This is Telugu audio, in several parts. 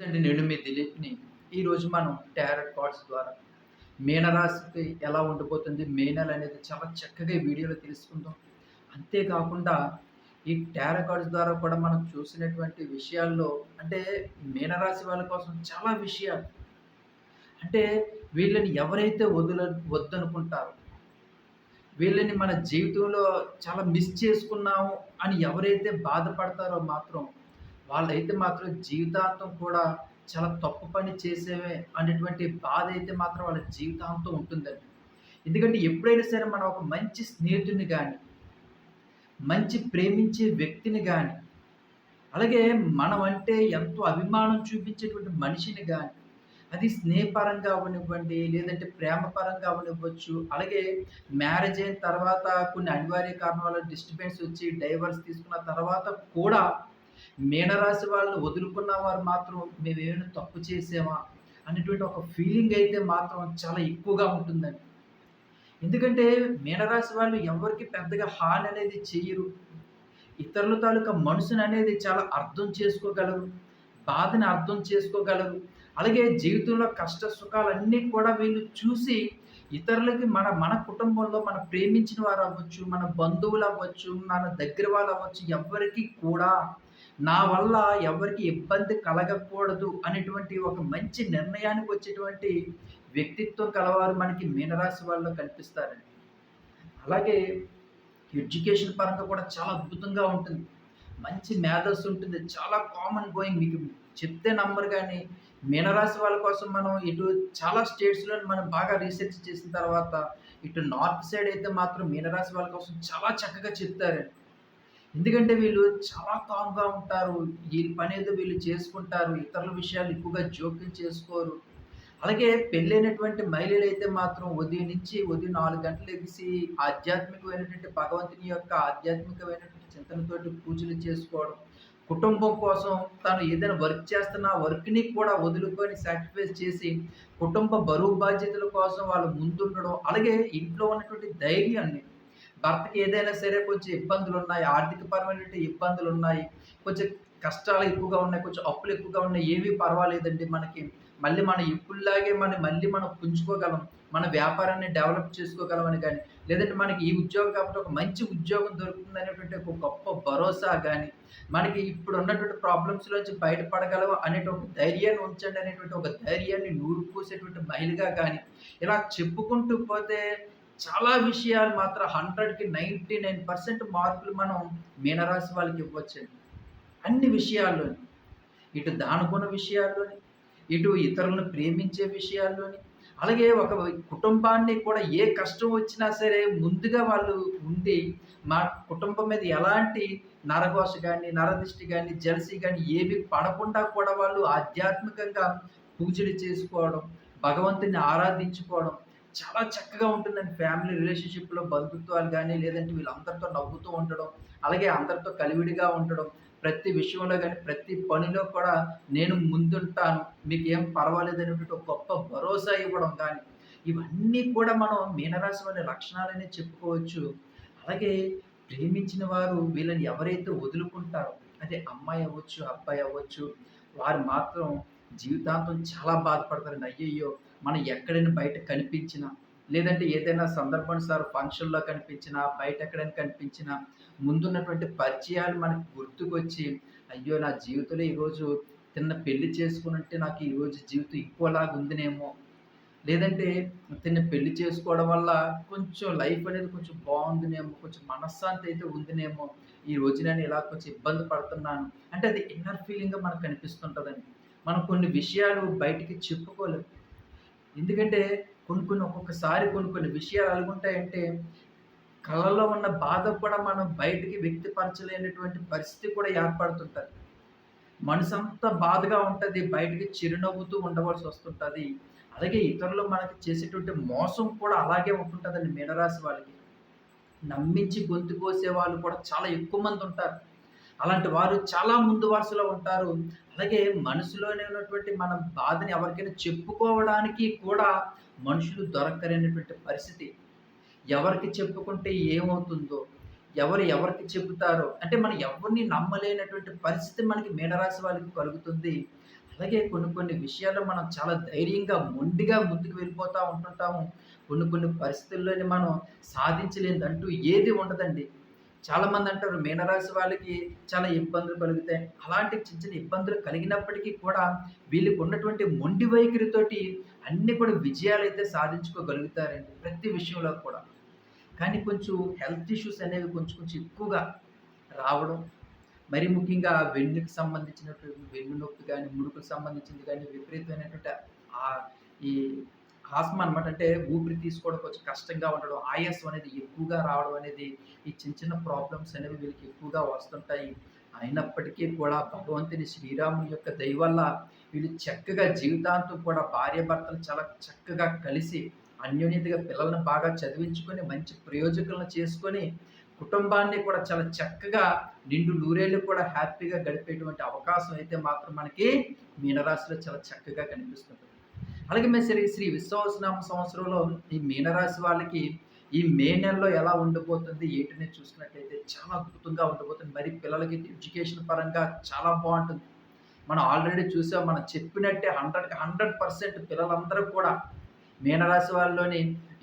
అండి నేను మీ దిలీప్‌ని. ఈరోజు మనం టారెట్ కార్డ్స్ ద్వారా మీనరాశికి ఎలా ఉండిపోతుంది మే నెల అనేది చాలా చక్కగా వీడియోలో తెలుసుకుందాం. అంతేకాకుండా ఈ టారో కార్డ్స్ ద్వారా కూడా మనం చూసినటువంటి విషయాల్లో అంటే మీనరాశి వాళ్ళ కోసం చాలా విషయాలు అంటే వీళ్ళని ఎవరైతే వదుల వద్దనుకుంటారో, వీళ్ళని మన జీవితంలో చాలా మిస్ చేసుకున్నాము అని ఎవరైతే బాధపడతారో మాత్రం వాళ్ళైతే మాత్రం జీవితాంతం కూడా చాలా తప్పు పని చేసేవే అనేటువంటి బాధ అయితే మాత్రం వాళ్ళ జీవితాంతం ఉంటుందండి. ఎందుకంటే ఎప్పుడైనా సరే మనం ఒక మంచి స్నేహితుడిని కానీ మంచి ప్రేమించే వ్యక్తిని కానీ అలాగే మనం అంటే ఎంతో అభిమానం చూపించేటువంటి మనిషిని కానీ అది స్నేహపరంగా అవ్వనివ్వండి, లేదంటే ప్రేమపరంగా అవనివ్వచ్చు అలాగే మ్యారేజ్ అయిన తర్వాత కొన్ని అనివార్య కారణాల డిస్టర్బెన్స్ వచ్చి డైవర్స్ తీసుకున్న తర్వాత కూడా మీనరాశి వాళ్ళని వదులుకున్న వారు మాత్రం మేమేమైనా తప్పు చేసామా? అనేటువంటి ఒక ఫీలింగ్ అయితే మాత్రం చాలా ఎక్కువగా ఉంటుందండి. ఎందుకంటే మీనరాశి వాళ్ళు ఎవరికి పెద్దగా హాని అనేది చేయరు ఇతరుల తాలూకా మనసుననేది చాలా అర్థం చేసుకోగలరు. బాధని అర్థం చేసుకోగలరు. అలాగే జీవితంలో కష్ట సుఖాలన్నీ కూడా వీళ్ళు చూసి ఇతరులకి మన మన కుటుంబంలో మన ప్రేమించిన వారవ్వచ్చు, మన బంధువులు అవ్వచ్చు మన దగ్గర వాళ్ళవ్వచ్చు ఎవరికి కూడా నా వల్ల ఎవరికి ఇబ్బంది కలగకూడదు అనేటువంటి ఒక మంచి నిర్ణయానికి వచ్చేటువంటి వ్యక్తిత్వం కలవారు మనకి మీనరాశి వాళ్ళు కనిపిస్తారండి. అలాగే ఎడ్యుకేషన్ పరంగా కూడా చాలా అద్భుతంగా ఉంటుంది. మంచి మేధస్సు ఉంటుంది. చాలా కామన్ గోయింగ్ మీకు చెప్తే నంబర్ కానీ మీనరాశి వాళ్ళ కోసం మనం ఇటు చాలా స్టేట్స్లో మనం బాగా రీసెర్చ్ చేసిన తర్వాత, ఇటు నార్త్ సైడ్ అయితే మాత్రం మీనరాశి వాళ్ళ కోసం చాలా చక్కగా చెప్తారండి. ఎందుకంటే వీళ్ళు చాలా కామ్‌గా ఉంటారు. వీళ్ళ ఏదో వీళ్ళు చేసుకుంటారు. ఇతరుల విషయాలు ఎక్కువగా జోక్యం చేసుకోరు. అలాగే పెళ్ళైనటువంటి మహిళలు అయితే మాత్రం ఉదయం నుంచి ఉదయం నాలుగు గంటలు ఎగిసి ఆధ్యాత్మికమైనటువంటి భగవంతుని యొక్క ఆధ్యాత్మికమైనటువంటి చింతనతోటి పూజలు చేసుకోవడం. కుటుంబం కోసం తను ఏదైనా వర్క్ చేస్తున్న వర్క్‌ని కూడా వదులుకొని సాక్రిఫైస్ చేసి, కుటుంబ బరువు బాధ్యతల కోసం వాళ్ళు ముందుండడం. అలాగే ఇంట్లో ఉన్నటువంటి ధైర్యాన్ని భర్తకి ఏదైనా సరే కొంచెం ఇబ్బందులు ఇబ్బందులున్నాయి. ఆర్థికపరమైనటువంటి ఇబ్బందులున్నాయి. కొంచెం కష్టాలు ఎక్కువగా ఉన్నాయి. కొంచెం అప్పులు ఎక్కువగా ఉన్నాయి. ఏమీ పర్వాలేదండి మనకి. మళ్ళీ మన ఇప్పుల్లాగే మనం మళ్ళీ మనం పుంజుకోగలం. మన వ్యాపారాన్ని డెవలప్ చేసుకోగలం అని కానీ లేదంటే మనకి ఈ ఉద్యోగం కాబట్టి ఒక మంచి ఉద్యోగం దొరుకుతుందనేటువంటి ఒక గొప్ప భరోసా కానీ మనకి ఇప్పుడు ఉన్నటువంటి ప్రాబ్లమ్స్‌లోంచి బయటపడగలం అనేటువంటి ధైర్యాన్ని ఉంచండి అనేటువంటి ఒక ధైర్యాన్ని నూరు పూసేటువంటి మహిళగా కానీ ఇలా చెప్పుకుంటూ పోతే చాలా విషయాలు మాత్రం 100కి 99% మార్కులు మనం మీనరాశి వాళ్ళకి ఇవ్వచ్చండి అన్ని విషయాల్లోని. ఇటు దానుకున్న విషయాల్లోని, ఇటు ఇతరులను ప్రేమించే విషయాల్లోని, అలాగే ఒక కుటుంబాన్ని కూడా ఏ కష్టం వచ్చినా సరే ముందుగా వాళ్ళు ఉండి, మా కుటుంబం మీద ఎలాంటి నరఘోష కానీ నరదిష్టి కానీ జెలసీ కానీ ఏవి పడకుండా కూడా వాళ్ళు ఆధ్యాత్మికంగా పూజలు చేసుకోవడం, భగవంతుని ఆరాధించుకోవడం చాలా చక్కగా ఉంటుందండి. ఫ్యామిలీ రిలేషన్‌షిప్‌లో బంధుత్వాలు కానీ లేదంటే వీళ్ళందరితో నవ్వుతూ ఉండడం, అలాగే అందరితో కలివిడిగా ఉండడం, ప్రతి విషయంలో కానీ ప్రతి పనిలో కూడా నేను ముందుంటాను. మీకేం పర్వాలేదనేటువంటి ఒక గొప్ప భరోసా ఇవ్వడం కానీ ఇవన్నీ కూడా మనం మీనరాశి వారి లక్షణాలనే చెప్పుకోవచ్చు. అలాగే ప్రేమించిన వారు వీళ్ళని ఎవరైతే వదులుకుంటారో, అదే అమ్మాయి అవ్వచ్చు, అబ్బాయి అవ్వచ్చు, వారు మాత్రం జీవితాంతం చాలా బాధపడతారండి. అయ్యయ్యో! మనం ఎక్కడైనా బయట కనిపించినా, లేదంటే ఏదైనా సందర్భానుసారం ఫంక్షన్‌లో కనిపించినా, బయట ఎక్కడైనా కనిపించినా, ముందున్నటువంటి పరిచయాలు మనకు గుర్తుకొచ్చి, అయ్యో! నా జీవితంలో ఈరోజు తిన్న పెళ్ళి చేసుకున్నట్టే నాకు ఈరోజు జీవితం ఇంకోలాగా ఉందినేమో లేదంటే తిన్న పెళ్ళి చేసుకోవడం వల్ల కొంచెం లైఫ్ అనేది కొంచెం బాగుందినేమో కొంచెం మనశ్శాంతి అయితే ఉందినేమో ఈ రోజు నేను ఇలా కొంచెం ఇబ్బంది పడుతున్నాను. అంటే అది ఇన్నర్ ఫీలింగ్‌గా మనకు కనిపిస్తుంటుందండి మనం కొన్ని విషయాలు బయటికి చెప్పుకోలేము ఎందుకంటే కొన్ని కొన్ని ఒక్కొక్కసారి కొన్ని కొన్ని విషయాలు అలుగుంటాయంటే కళలో ఉన్న బాధ కూడా మనం బయటికి వ్యక్తిపరచలేనటువంటి పరిస్థితి కూడా ఏర్పడుతుంటుంది మనసంతా బాధగా ఉంటుంది బయటికి చిరునవ్వుతూ ఉండవలసి వస్తుంటుంది అలాగే ఇతరులు మనకి చేసేటువంటి మోసం కూడా అలాగే ఉంటుంటుందండి మీనరాశి వాళ్ళకి. నమ్మించి గొంతు కోసే వాళ్ళు కూడా చాలా ఎక్కువ మంది ఉంటారు అలాంటి వారు చాలా ముందు వరుసలో ఉంటారు. అలాగే మనసులోనే ఉన్నటువంటి మన బాధని ఎవరికైనా చెప్పుకోవడానికి కూడా మనుషులు దొరకలేనటువంటి పరిస్థితి. ఎవరికి చెప్పుకుంటే ఏమవుతుందో, ఎవరు ఎవరికి చెబుతారో, అంటే మనం ఎవరిని నమ్మలేనటువంటి పరిస్థితి మనకి మీనరాశి వాళ్ళకి కలుగుతుంది. అలాగే కొన్ని కొన్ని విషయాల్లో మనం చాలా ధైర్యంగా మొండిగా ముందుకు వెళ్ళిపోతూ ఉంటుంటాము కొన్ని కొన్ని పరిస్థితుల్లోని మనం సాధించలేదంటూ ఏది ఉండదండి చాలామంది అంటారు మీనరాశి వాళ్ళకి చాలా ఇబ్బందులు కలుగుతాయి అలాంటి చిన్న చిన్న ఇబ్బందులు కలిగినప్పటికీ కూడా వీళ్ళకి ఉన్నటువంటి మొండి వైఖరితోటి అన్ని కూడా విజయాలు అయితే సాధించుకోగలుగుతారండి ప్రతి విషయంలో కూడా. కానీ కొంచెం హెల్త్ ఇష్యూస్ అనేవి కొంచెం కొంచెం ఎక్కువగా రావడం మరి ముఖ్యంగా వెన్నుకి సంబంధించినటువంటి వెన్ను నొప్పి కానీ ముడుకులకు సంబంధించింది కానీ విపరీతమైనటువంటి ఈ ఆస్మా అనమాట అంటే ఊపిరి తీసుకోవడం కొంచెం కష్టంగా ఉండడం ఆయాసం అనేది ఎక్కువగా రావడం అనేది ఈ చిన్న చిన్న ప్రాబ్లమ్స్ అనేవి వీళ్ళకి ఎక్కువగా వస్తుంటాయి. అయినప్పటికీ కూడా భగవంతుని శ్రీరాముని యొక్క దయ వల్ల వీళ్ళు చక్కగా జీవితాంతం కూడా భార్య భర్తలు చాలా చక్కగా కలిసి అన్యోన్యతగా పిల్లల్ని బాగా చదివించుకొని మంచి ప్రయోజకులను చేసుకొని కుటుంబాన్ని కూడా చాలా చక్కగా నిండు నూరేళ్ళు కూడా హ్యాపీగా గడిపేటువంటి అవకాశం అయితే మాత్రం మనకి మీనరాశిలో చాలా చక్కగా కనిపిస్తుంది. అలాగే మేము శ్రీ శ్రీ విశ్వాసనామ సంవత్సరంలో ఈ మీనరాశి వాళ్ళకి ఈ మే నెలలో ఎలా ఉండబోతుంది ఏంటనేది చూసినట్టయితే చాలా అద్భుతంగా ఉండబోతుంది మరి పిల్లలకి ఎడ్యుకేషన్ పరంగా చాలా బాగుంటుంది. మనం ఆల్రెడీ చూసాం మనం చెప్పినట్టే హండ్రెడ్కి హండ్రెడ్ పర్సెంట్ పిల్లలందరూ కూడా మీనరాశి వాళ్ళలోని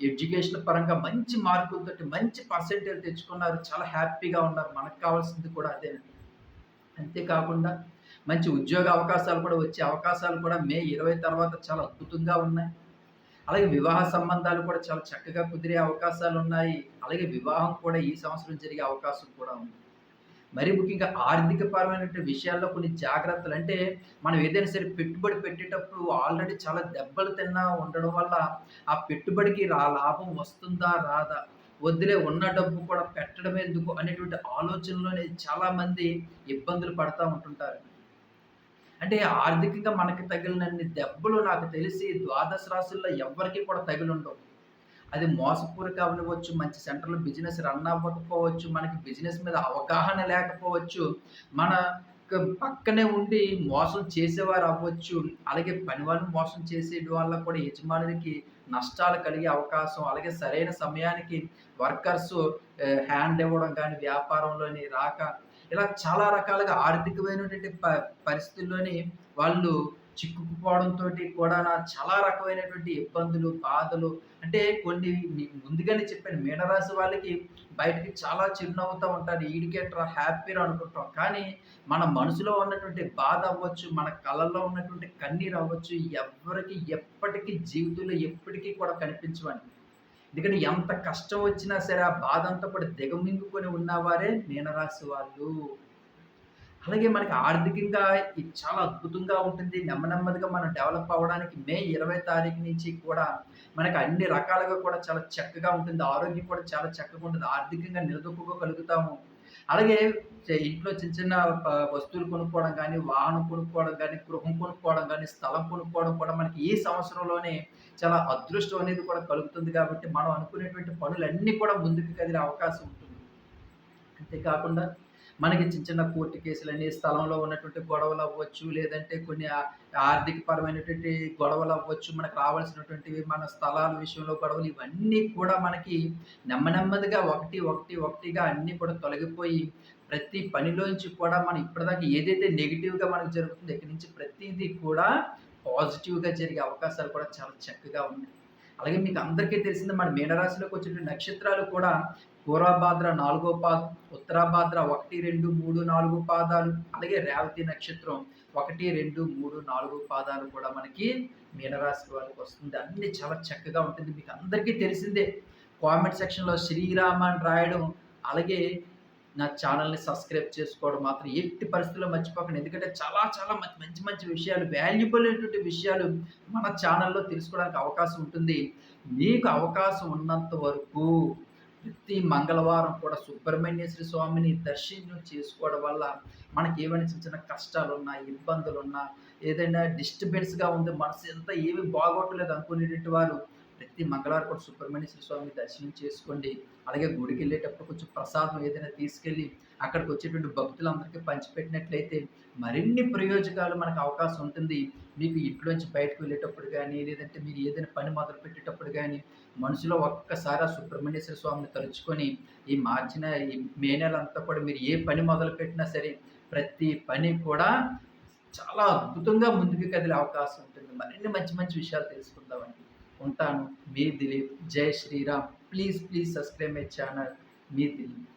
ఎడ్యుకేషన్ పరంగా మంచి మార్కులతో మంచి పర్సెంటేజ్ తెచ్చుకున్నారు. చాలా హ్యాపీగా ఉన్నారు. మనకు కావాల్సింది కూడా అదే అంతేకాకుండా మంచి ఉద్యోగ అవకాశాలు కూడా వచ్చే అవకాశాలు కూడా మే ఇరవై తర్వాత చాలా అద్భుతంగా ఉన్నాయి. అలాగే వివాహ సంబంధాలు కూడా చాలా చక్కగా కుదిరే అవకాశాలు ఉన్నాయి. అలాగే వివాహం కూడా ఈ సంవత్సరం జరిగే అవకాశం కూడా ఉంది. మరి ముఖ్యంగా ఆర్థిక పరమైనటువంటి విషయాల్లో కొన్ని జాగ్రత్తలు అంటే మనం ఏదైనా సరే పెట్టుబడి పెట్టేటప్పుడు ఆల్రెడీ చాలా దెబ్బలు తిన్నా ఉండడం వల్ల ఆ పెట్టుబడికి రా లాభం వస్తుందా రాదా? వద్దులే ఉన్న డబ్బు కూడా పెట్టడం ఎందుకు? అనేటువంటి ఆలోచనలోనే చాలామంది ఇబ్బందులు పడతా ఉంటుంటారు. అంటే ఆర్థికంగా మనకి తగిలినన్ని దెబ్బలు నాకు తెలిసి ద్వాదశ రాశుల్లో ఎవ్వరికి కూడా తగిలుండవు. అది మోసపూరిక అవ్వచ్చు మంచి సెంటర్లో బిజినెస్ రన్ అవ్వకపోవచ్చు మనకి బిజినెస్ మీద అవగాహన లేకపోవచ్చు మన పక్కనే ఉండి మోసం చేసేవారు అవ్వచ్చు అలాగే పని వాళ్ళని మోసం చేసే వల్ల కూడా యజమానులకి నష్టాలు కలిగే అవకాశం అలాగే సరైన సమయానికి వర్కర్స్ హ్యాండ్ ఇవ్వడం కానీ వ్యాపారంలోని రాక ఇలా చాలా రకాలుగా ఆర్థికమైనటువంటి ప పరిస్థితుల్లోని వాళ్ళు చిక్కుకుపోవడంతో కూడా నా చాలా రకమైనటువంటి ఇబ్బందులు బాధలు అంటే కొన్ని ముందుగానే చెప్పాను మీనరాశి వాళ్ళకి బయటికి చాలా చిరునవ్వుతూ ఉంటారు. ఈడికెట్రా హ్యాపీరా అనుకుంటాం. కానీ మన మనసులో ఉన్నటువంటి బాధ అవ్వచ్చు మన కళ్ళల్లో ఉన్నటువంటి కన్నీరు అవ్వచ్చు ఎవరికి ఎప్పటికీ జీవితంలో ఎప్పటికీ కూడా కనిపించవండి. ఎందుకంటే ఎంత కష్టం వచ్చినా సరే ఆ బాధ అంతా కూడా దిగమింగుకొని ఉన్నవారే మీనరాశి వాళ్ళు. అలాగే మనకి ఆర్థికంగా ఇది చాలా అద్భుతంగా ఉంటుంది. నెమ్మదిగా మనం డెవలప్ అవ్వడానికి మే ఇరవై తారీఖు నుంచి కూడా మనకి అన్ని రకాలుగా కూడా చాలా చక్కగా ఉంటుంది. ఆరోగ్యం కూడా చాలా చక్కగా ఉంటుంది. ఆర్థికంగా నిలదొక్కుకోగలుగుతాము అలాగే ఇంట్లో చిన్న చిన్న వస్తువులు కొనుక్కోవడం కానీ వాహనం కొనుక్కోవడం కానీ గృహం కొనుక్కోవడం కానీ స్థలం కొనుక్కోవడం కూడా మనకి ఈ సంవత్సరంలోనే చాలా అదృష్టం అనేది కూడా కలుగుతుంది కాబట్టి మనం అనుకునేటువంటి పనులన్నీ కూడా ముందుకు కదిలే అవకాశం ఉంటుంది. అంతేకాకుండా మనకి చిన్న చిన్న కోర్టు కేసులని స్థలంలో ఉన్నటువంటి గొడవలు అవ్వచ్చు లేదంటే కొన్ని ఆర్థిక పరమైనటువంటి గొడవలు అవ్వచ్చు మనకు రావాల్సినటువంటివి మన స్థలాల విషయంలో గొడవలు ఇవన్నీ కూడా మనకి నెమ్మదిగా ఒకటి ఒకటి ఒకటిగా అన్నీ కూడా తొలగిపోయి ప్రతి పనిలోంచి కూడా మనం ఇప్పటిదాకా ఏదైతే నెగిటివ్గా మనకు జరుగుతుందో ఇక్కడి నుంచి ప్రతిదీ కూడా పాజిటివ్గా జరిగే అవకాశాలు కూడా చాలా చక్కగా ఉన్నాయి. అలాగే మీకు అందరికీ తెలిసింది మన మీనరాశిలోకి వచ్చిన నక్షత్రాలు కూడా పూర్వభాద్ర నాలుగో పాద ఉత్తరాభాద్ర ఒకటి రెండు మూడు నాలుగు పాదాలు అలాగే రేవతి నక్షత్రం ఒకటి రెండు మూడు నాలుగు పాదాలు కూడా మనకి మీనరాశి వాళ్ళకి వస్తుంది. అన్ని చాలా చక్కగా ఉంటుంది. మీకు అందరికీ తెలిసిందే. కామెంట్ సెక్షన్లో శ్రీరామ అని రాయడం అలాగే నా ఛానల్ని సబ్స్క్రైబ్ చేసుకోవడం మాత్రం ఎట్టి పరిస్థితుల్లో మర్చిపోకండి. ఎందుకంటే చాలా చాలా మంచి మంచి మంచి విషయాలు వాల్యుబుల్ అయినటువంటి విషయాలు మన ఛానల్లో తెలుసుకోవడానికి అవకాశం ఉంటుంది. మీకు అవకాశం ఉన్నంత వరకు ప్రతి మంగళవారం కూడా సుబ్రహ్మణ్యేశ్వర స్వామిని దర్శనం చేసుకోవడం వల్ల మనకి ఏమైనా చిన్న చిన్న కష్టాలు ఉన్నా ఇబ్బందులు ఉన్నా ఏదైనా డిస్టర్బెన్స్గా ఉంది మనసు ఎంత ఏమి బాగోట్లేదు అనుకునేటువంటి వారు ప్రతి మంగళవారం కూడా సుబ్రహ్మణ్యేశ్వర స్వామి దర్శనం చేసుకోండి. అలాగే గుడికి వెళ్ళేటప్పుడు కొంచెం ప్రసాదం ఏదైనా తీసుకెళ్ళి అక్కడికి వచ్చేటువంటి భక్తులందరికీ పంచిపెట్టినట్లయితే మరిన్ని ప్రయోజకాలు మనకు అవకాశం ఉంటుంది. మీకు ఇంట్లోంచి బయటకు వెళ్ళేటప్పుడు కానీ లేదంటే మీరు ఏదైనా పని మొదలు పెట్టేటప్పుడు కానీ మనసులో ఒక్కసారి ఆ సుబ్రహ్మణ్యేశ్వర స్వామిని తలుచుకొని ఈ మార్చిన ఈ మే నెల అంతా కూడా మీరు ఏ పని మొదలు పెట్టినా సరే ప్రతి పని కూడా చాలా అద్భుతంగా ముందుకు కదిలే అవకాశం ఉంటుంది. మరిన్ని మంచి మంచి విషయాలు తెలుసుకుందామండి. ఉంటాను మీ దిలీప్ జై Sriram please please subscribe my channel me Dilip